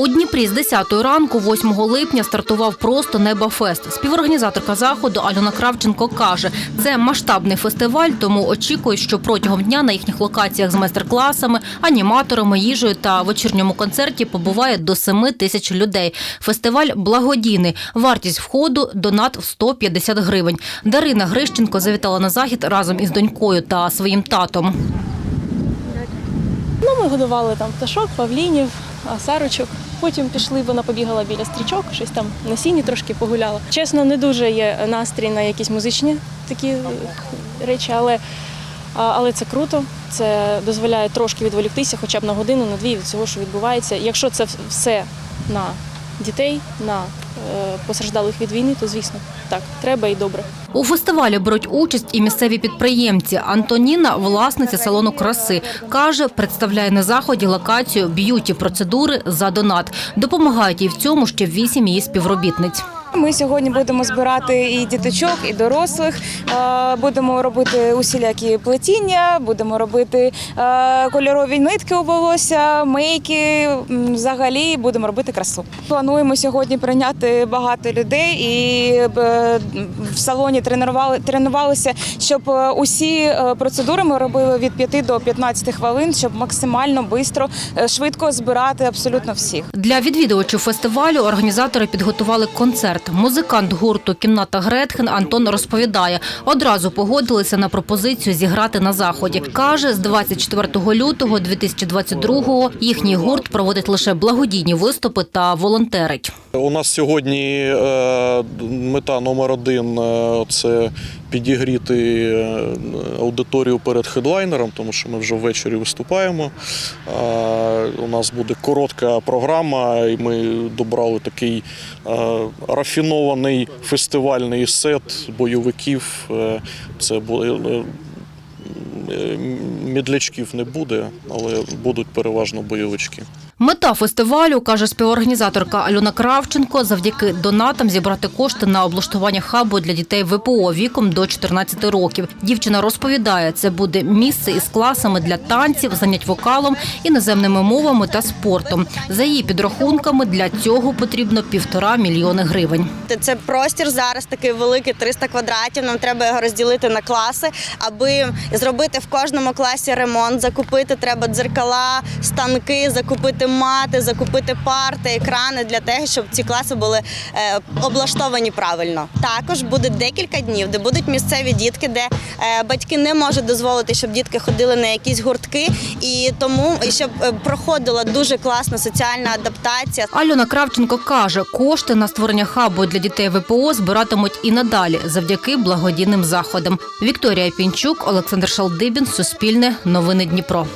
У Дніпрі з 10 ранку, 8 липня, стартував просто Небафест. Співорганізаторка заходу Альона Кравченко каже, це масштабний фестиваль, тому очікують, що протягом дня на їхніх локаціях з майстер-класами, аніматорами, їжею та вечірньому концерті побуває до 7 тисяч людей. Фестиваль благодійний. Вартість входу донат в 150 гривень. Дарина Грищенко завітала на захід разом із донькою та своїм татом. Ну, ми годували там пташок, павлінів, сарочок. Потім пішли, вона побігала біля стрічок, щось там на сіні трошки погуляла. Чесно, не дуже є настрій на якісь музичні такі речі, але, але це круто. Це дозволяє трошки відволіктися, хоча б на годину, на дві від цього, що відбувається. Якщо це все на дітей, на постраждалих від війни, то звісно так, треба і добре. У фестивалі беруть участь і місцеві підприємці. Антоніна, власниця салону краси, каже, представляє на заході локацію б'юті процедури за донат. Допомагають їй в цьому ще вісім її співробітниць. Ми сьогодні будемо збирати і діточок, і дорослих. Е, Будемо робити усілякі плетіння, будемо робити е, кольорові нитки у волосся, мейки. Взагалі будемо робити красу. Плануємо сьогодні прийняти багато людей і е, в салоні тренували тренувалися, щоб усі процедури ми робили від 5 до 15 хвилин, щоб максимально швидко, швидко збирати абсолютно всіх. Для відвідувачів фестивалю організатори підготували концерт. Музикант гурту Кімната Гретхен Антон розповідає, одразу погодилися на пропозицію зіграти на заході. Каже, з 24 лютого 2022-го їхній гурт проводить лише благодійні виступи та волонтерить. У нас сьогодні е, мета номер один е, це підігріти е, аудиторію перед хедлайнером, тому що ми вже ввечері виступаємо. У нас буде коротка програма, і ми добрали такий е, рафінований фестивальний сет бойовиків. Е, Це е, е, Мідлячків не буде, але будуть переважно бойовички. Мета фестивалю, каже співорганізаторка Альона Кравченко, завдяки донатам зібрати кошти на облаштування хабу для дітей ВПО віком до 14 років. Дівчина розповідає, це буде місце із класами для танців, занять вокалом, іноземними мовами та спортом. За її підрахунками, для цього потрібно півтора мільйони гривень. Це простір зараз такий великий 300 квадратів. Нам треба його розділити на класи, аби зробити в кожному класі ремонт. Закупити треба дзеркала, станки, закупити мати, закупити парти, екрани для того, щоб ці класи були е, облаштовані правильно. Також буде декілька днів, де будуть місцеві дітки, де е, батьки не можуть дозволити, щоб дітки ходили на якісь гуртки, і тому щоб е, проходила дуже класна соціальна адаптація. Альона Кравченко каже, кошти на створення хабу для дітей ВПО збиратимуть і надалі завдяки благодійним заходам. Вікторія Пінчук, Олександр Шалдибін, Суспільне, Новини Дніпро.